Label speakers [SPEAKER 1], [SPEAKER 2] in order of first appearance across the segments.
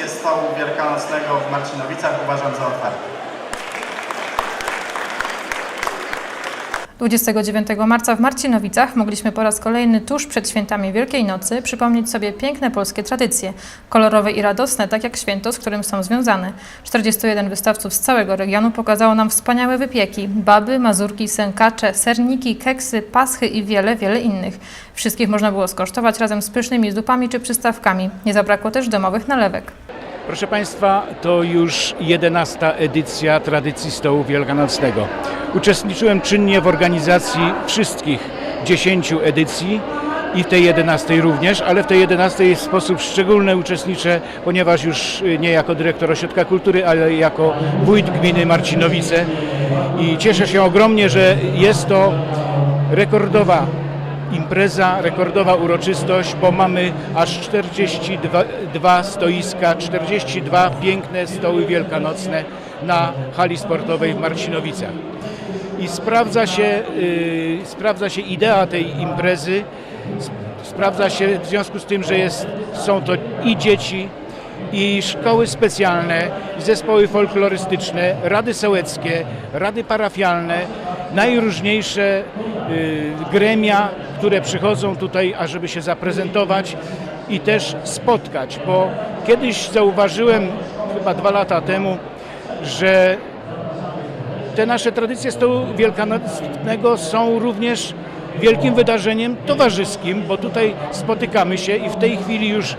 [SPEAKER 1] edycję stołu wielkanocnego w Marcinowicach uważam za otwartą.
[SPEAKER 2] 29 marca w Marcinowicach mogliśmy po raz kolejny tuż przed świętami Wielkiej Nocy przypomnieć sobie piękne polskie tradycje, kolorowe i radosne, tak jak święto, z którym są związane. 41 wystawców z całego regionu pokazało nam wspaniałe wypieki, baby, mazurki, sękacze, serniki, keksy, paschy i wiele, wiele innych. Wszystkich można było skosztować razem z pysznymi zupami czy przystawkami. Nie zabrakło też domowych nalewek.
[SPEAKER 3] Proszę Państwa, to już 11 edycja tradycji stołu wielkanocnego. Uczestniczyłem czynnie w organizacji wszystkich 10 edycji i w tej 11 również, ale w tej 11 w sposób szczególny uczestniczę, ponieważ już y, nie jako dyrektor Ośrodka Kultury, ale jako wójt gminy Marcinowice i cieszę się ogromnie, że jest to rekordowa impreza, rekordowa uroczystość, bo mamy aż 42 dwa stoiska, 42 piękne stoły wielkanocne na hali sportowej w Marcinowicach. I sprawdza się, y, sprawdza się idea tej imprezy, sp- sprawdza się w związku z tym, że jest, są to i dzieci, i szkoły specjalne, zespoły folklorystyczne, rady sołeckie, rady parafialne, najróżniejsze gremia, które przychodzą tutaj, ażeby się zaprezentować i też spotkać, bo kiedyś zauważyłem, chyba dwa lata temu, że te nasze tradycje stołu wielkanocnego są również wielkim wydarzeniem towarzyskim, bo tutaj spotykamy się i w tej chwili już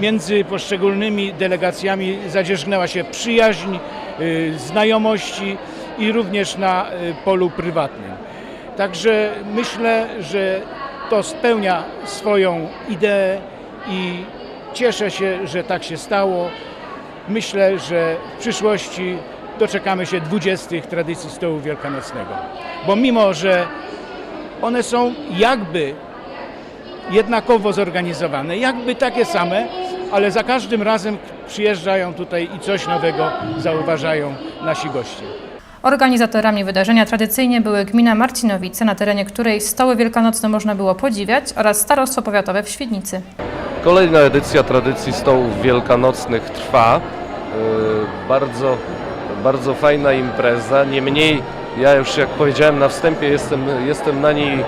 [SPEAKER 3] między poszczególnymi delegacjami zadzierzgnęła się przyjaźń, y, znajomości i również na y, polu prywatnym. Także myślę, że to spełnia swoją ideę i cieszę się, że tak się stało. Myślę, że w przyszłości doczekamy się 20 tradycji stołu wielkanocnego. Bo mimo, że one są jakby jednakowo zorganizowane, jakby takie same, ale za każdym razem przyjeżdżają tutaj i coś nowego zauważają nasi goście.
[SPEAKER 2] Organizatorami wydarzenia tradycyjnie były gmina Marcinowice, na terenie której stoły wielkanocne można było podziwiać, oraz starostwo powiatowe w Świdnicy.
[SPEAKER 4] Kolejna edycja tradycji stołów wielkanocnych trwa. Yy, Bardzo, bardzo fajna impreza. Niemniej ja już jak powiedziałem na wstępie jestem, jestem na niej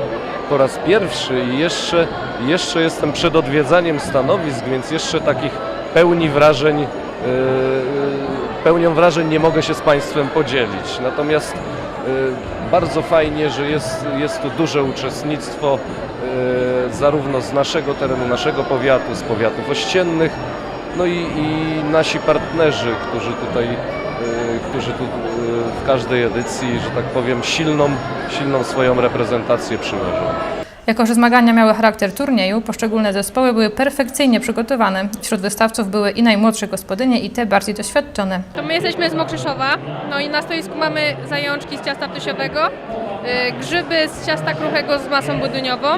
[SPEAKER 4] po raz pierwszy i jeszcze, jeszcze jestem przed odwiedzaniem stanowisk, więc jeszcze takich pełni wrażeń, yy, pełnią wrażeń nie mogę się z Państwem podzielić. Natomiast yy, bardzo fajnie, że jest, jest tu duże uczestnictwo yy, zarówno z naszego terenu, naszego powiatu, z powiatów ościennych, no i, i nasi partnerzy, którzy tutaj, yy, którzy tu w każdej edycji, że tak powiem, silną, silną swoją reprezentację przywożą.
[SPEAKER 2] Jako, że zmagania miały charakter turnieju, poszczególne zespoły były perfekcyjnie przygotowane. Wśród wystawców były i najmłodsze gospodynie, i te bardziej doświadczone.
[SPEAKER 5] To my jesteśmy z Mokrzyszowa, no i na stoisku mamy zajączki z ciasta ptysiowego, y, grzyby z ciasta kruchego z masą budyniową.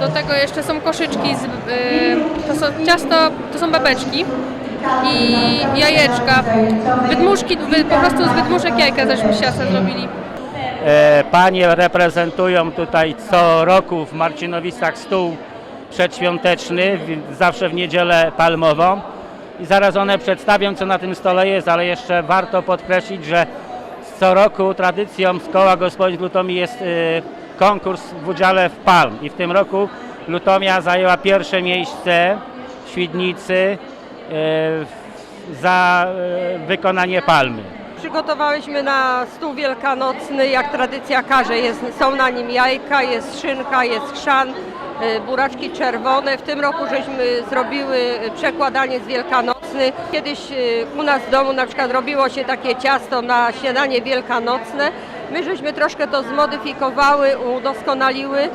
[SPEAKER 5] Do tego jeszcze są koszyczki, z, y, to są ciasto, to są babeczki i jajeczka. Wydmuszki, wy, po prostu z wydmuszek jajka żeśmy ciasta zrobili.
[SPEAKER 6] E, Panie reprezentują tutaj co roku w Marcinowicach stół przedświąteczny, zawsze w niedzielę palmową. I zaraz one przedstawią, co na tym stole jest, ale jeszcze warto podkreślić, że co roku tradycją z koła gospodyń Lutomii jest e, konkurs w udziale w palm. I w tym roku Lutomia zajęła pierwsze miejsce w Świdnicy w- za e, wykonanie palmy.
[SPEAKER 7] Przygotowałyśmy na stół wielkanocny, jak tradycja każe. Jest, są na nim jajka, jest szynka, jest chrzan, y, buraczki czerwone. W tym roku żeśmy zrobiły y, przekładaniec wielkanocny. Kiedyś y, u nas w domu na przykład robiło się takie ciasto na śniadanie wielkanocne. My żeśmy troszkę to zmodyfikowały, udoskonaliły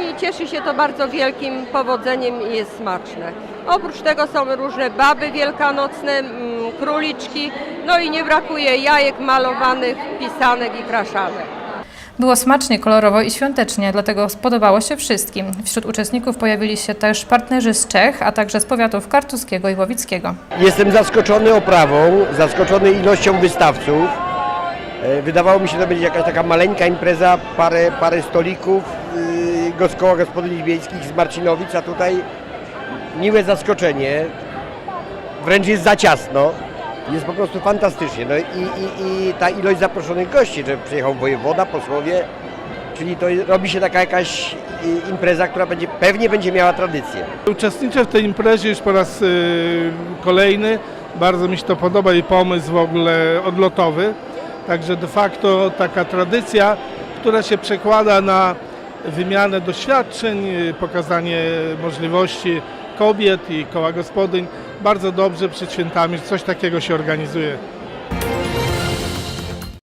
[SPEAKER 7] i cieszy się to bardzo wielkim powodzeniem i jest smaczne. Oprócz tego są różne baby wielkanocne, mm, króliczki, no i nie brakuje jajek malowanych, pisanek i kraszanek.
[SPEAKER 2] Było smacznie, kolorowo i świątecznie, dlatego spodobało się wszystkim. Wśród uczestników pojawili się też partnerzy z Czech, a także z powiatów kartuskiego i łowickiego.
[SPEAKER 8] Jestem zaskoczony oprawą, zaskoczony ilością wystawców. E, Wydawało mi się, że to będzie jakaś taka maleńka impreza, parę, parę stolików go- z koła wiejskich z Marcinowic, a tutaj miłe zaskoczenie. wręcz jest za ciasno. Jest po prostu fantastycznie. No i, i, i ta ilość zaproszonych gości, że przyjechał wojewoda, posłowie, czyli to robi się taka jakaś impreza, która będzie, pewnie będzie miała tradycję.
[SPEAKER 9] Uczestniczę w tej imprezie już po raz y, kolejny. Bardzo mi się to podoba i pomysł w ogóle odlotowy. Także de facto taka tradycja, która się przekłada na wymianę doświadczeń, y, pokazanie możliwości kobiet i koła gospodyń. Bardzo dobrze przed świętami, coś takiego się organizuje.